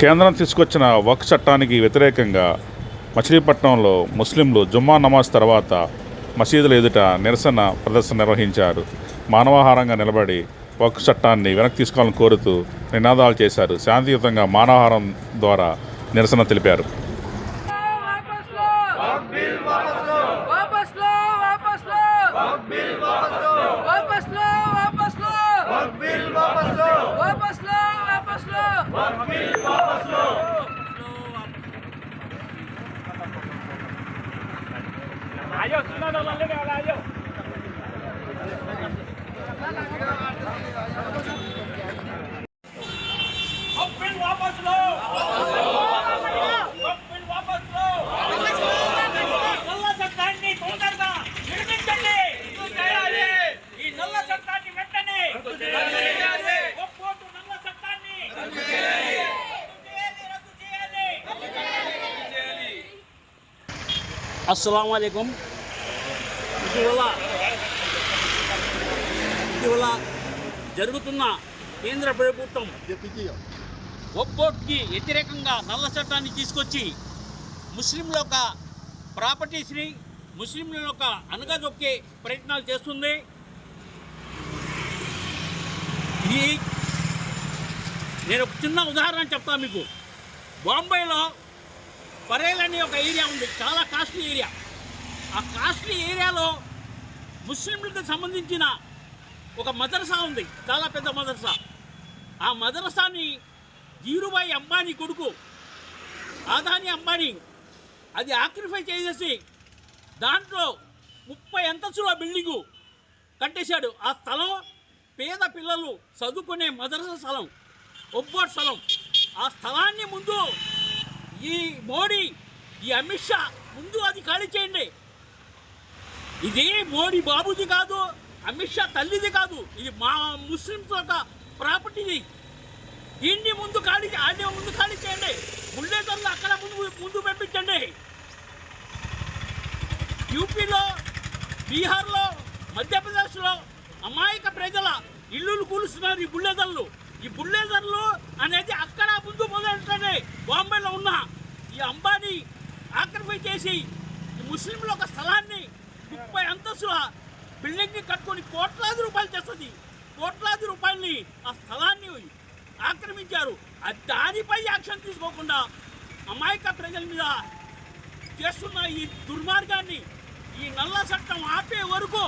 కేంద్రం తీసుకొచ్చిన వక్ చట్టానికి వ్యతిరేకంగా మచిలీపట్నంలో ముస్లింలు జుమ్మా నమాజ్ తర్వాత మసీదుల ఎదుట నిరసన ప్రదర్శన నిర్వహించారు. మానవాహారంగా నిలబడి వక్ చట్టాన్ని వెనక్కి తీసుకోవాలని కోరుతూ నినాదాలు చేశారు. శాంతియుతంగా మానవాహారం ద్వారా నిరసన తెలిపారు. Ayos, sunod ang lalim, ayos. అస్సలం వాలేకుం ఇటీవల ఇటీవల జరుగుతున్న కేంద్ర ప్రభుత్వం ఒక్కోటికి వ్యతిరేకంగా నల్ల చట్టాన్ని తీసుకొచ్చి ముస్లింల యొక్క ప్రాపర్టీస్ని ముస్లింల యొక్క అనగదొక్కే ప్రయత్నాలు చేస్తుంది. ఈ నేను ఒక చిన్న ఉదాహరణ చెప్తాను మీకు. బాంబేలో పరేల్ అనే ఒక ఏరియా ఉంది. చాలా కాస్ట్లీ ఏరియా. ఆ కాస్ట్లీ ఏరియాలో ముస్లింలకు సంబంధించిన ఒక మదరసా ఉంది. చాలా పెద్ద మదరసా. ఆ మదరసాని ధీరుబాయి అంబానీ కొడుకు ఆదాని అంబానీ అది ఆక్రిఫై చేసేసి దాంట్లో ముప్పై అంతస్తుల బిల్డింగు కట్టేశాడు. ఆ స్థలం పేద పిల్లలు చదువుకునే మదరసా స్థలం ఒబ్బోట్ స్థలం. ఆ స్థలాన్ని ముందు ఈ మోడీ ఈ అమిత్ షా ముందు అది ఖాళీ చేయండి. ఇది మోడీ బాబుది కాదు అమిత్ షా తల్లిది కాదు ఇది మా ముస్లింస్ యొక్క ప్రాపర్టీది. దీన్ని ముందు ఖాళీ ఆయన ముందు ఖాళీ చేయండి. బుల్డేజర్లు అక్కడ ముందు ముందు పంపించండి. యూపీలో బీహార్లో మధ్యప్రదేశ్లో అమాయక ప్రజల ఇల్లులు కూలుస్తున్నారు ఈ బుల్డేజర్లు ఈ బుల్డేజర్లు అనేది అక్కడ ముందు మొదలెట్టండి బాంబేలో ఉన్న ఈ అంబానీ ఆక్రమణ చేసి ఈ ముస్లింల ఒక స్థలాన్ని ముప్పై అంతస్తుల బిల్డింగ్ని కట్టుకొని కోట్లాది రూపాయలు చేస్తుంది. కోట్లాది రూపాయలని ఆ స్థలాన్ని ఆక్రమించారు. అది దానిపై యాక్షన్ తీసుకోకుండా అమాయక ప్రజల మీద చేస్తున్న ఈ దుర్మార్గాన్ని ఈ నల్ల చట్టం ఆపే వరకు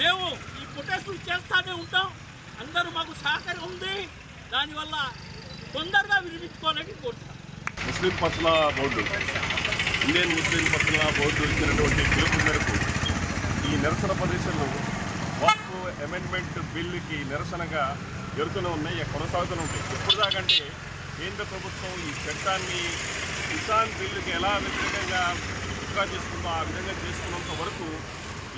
మేము ఈ ప్రొటెస్టులు చేస్తానే ఉంటాం. అందరూ మాకు సహకారం ఉంది. దానివల్ల తొందరగా వినిపించుకోవాలని కోరుతున్నాను ముస్లిం పట్ల బోర్డు ఇండియన్ ముస్లిం పట్ల బోర్డు ఇచ్చినటువంటి పిలుపు మేరకు ఈ నిరసన ప్రదేశంలో వాక్ అమెండ్మెంట్ బిల్లుకి నిరసనగా జరుగుతూనే ఉన్నాయి కొనసాగుతూనే ఉంటాయి. ఎప్పుడు దాకంటే కేంద్ర ప్రభుత్వం ఈ చట్టాన్ని కిసాన్ బిల్లుకి ఎలా వ్యతిరేకంగా ఇంకా చేసుకుందో ఆ విధంగా చేసుకున్నంత వరకు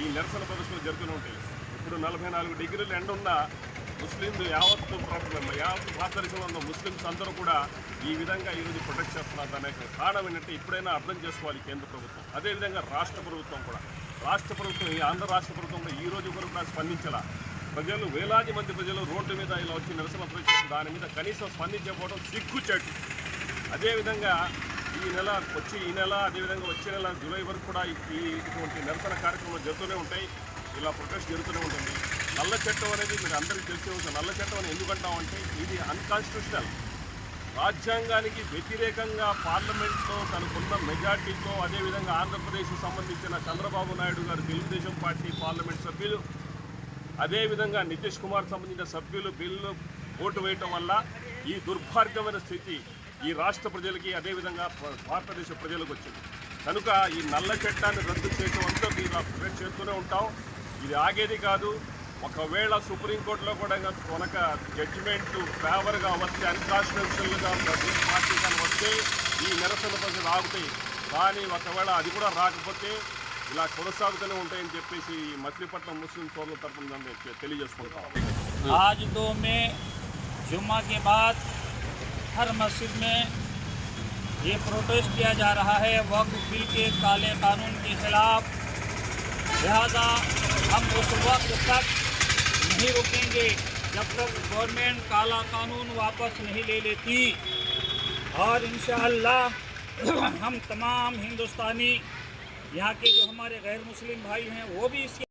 ఈ నిరసన ప్రదర్శనలు జరుగుతూనే ఉంటాయి. ఇప్పుడు నలభై నాలుగు డిగ్రీలు ఎండ ఉన్న ముస్లింలు యావత్తు ప్రాబ్లమ్ యావత్తు భారతదేశంలో ఉన్న ముస్లిమ్స్ అందరూ కూడా ఈ విధంగా ఈరోజు ప్రొటెక్ట్ చేస్తున్నారు దానికి కారణం ఏంటంటే ఇప్పుడైనా అర్థం చేసుకోవాలి కేంద్ర ప్రభుత్వం. అదేవిధంగా రాష్ట్ర ప్రభుత్వం కూడా. రాష్ట్ర ప్రభుత్వం ఈ ఆంధ్ర రాష్ట్ర ప్రభుత్వం కూడా ఈ రోజు వరకు కూడా స్పందించాల. ప్రజలు వేలాది మంది ప్రజలు రోడ్డు మీద ఇలా వచ్చి నిరసన ప్రదర్శించారు దాని మీద కనీసం స్పందించకపోవడం సిగ్గుచేటు. అదేవిధంగా ఈ నెల వచ్చి ఈ నెల అదేవిధంగా వచ్చే నెల జూలై వరకు కూడా ఈ ఈ ఇటువంటి నిరసన కార్యక్రమాలు జరుగుతూనే ఉంటాయి. ఇలా ప్రొటెస్ట్ జరుగుతూనే ఉంటుంది. నల్ల చట్టం అనేది మీరు అందరికీ తెలిసే ఒక నల్ల చట్టం అని ఎందుకంటామంటే ఇది అన్కాన్స్టిట్యూషనల్ రాజ్యాంగానికి వ్యతిరేకంగా పార్లమెంట్లో తనకున్న మెజార్టీతో అదేవిధంగా ఆంధ్రప్రదేశ్కు సంబంధించిన చంద్రబాబు నాయుడు గారు తెలుగుదేశం పార్టీ పార్లమెంట్ సభ్యులు అదేవిధంగా నితీష్ కుమార్ సంబంధించిన సభ్యులు బిల్లు ఓటు వేయటం వల్ల ఈ దుర్భార్గమైన స్థితి ఈ రాష్ట్ర ప్రజలకి అదేవిధంగా భారతదేశ ప్రజలకు వచ్చింది. కనుక ఈ నల్ల చట్టాన్ని రద్దు చేయడం అంతా మీరు ప్రొటెక్ట్ చేస్తూనే ఉంటాం. ఇది ఆగేది కాదు. ఒకవేళ సుప్రీంకోర్టులో కూడా కనుక జడ్జిమెంట్ ఫేవర్గా వస్తే అన్కాన్స్టిట్యూషనల్గా పార్టీ కానీ వస్తే ఈ నిరసన ప్రజలు ఆగుతాయి కానీ ఒకవేళ అది కూడా రాకపోతే ఇలా కొనసాగుతూనే ఉంటాయని చెప్పేసి ఈ మచిలీపట్నం ముస్లిం సోదరుల తరఫున నేను తెలియజేసుకుంటాం आज दो में जुम्मा के बाद हर मस्जिद में ये प्रोटेस्ट किया जा रहा है वक्फ बिल के काले कानून के खिलाफ लिहाजा हम उस वक्त तक नहीं रुकेंगे, जब तक गवर्नमेंट काला कानून वापस नहीं ले लेती। और इन हम तमाम हिंदुस्तानी, यहाँ के जो हमारे गैर मुस्लिम भाई हैं, वो भी इसके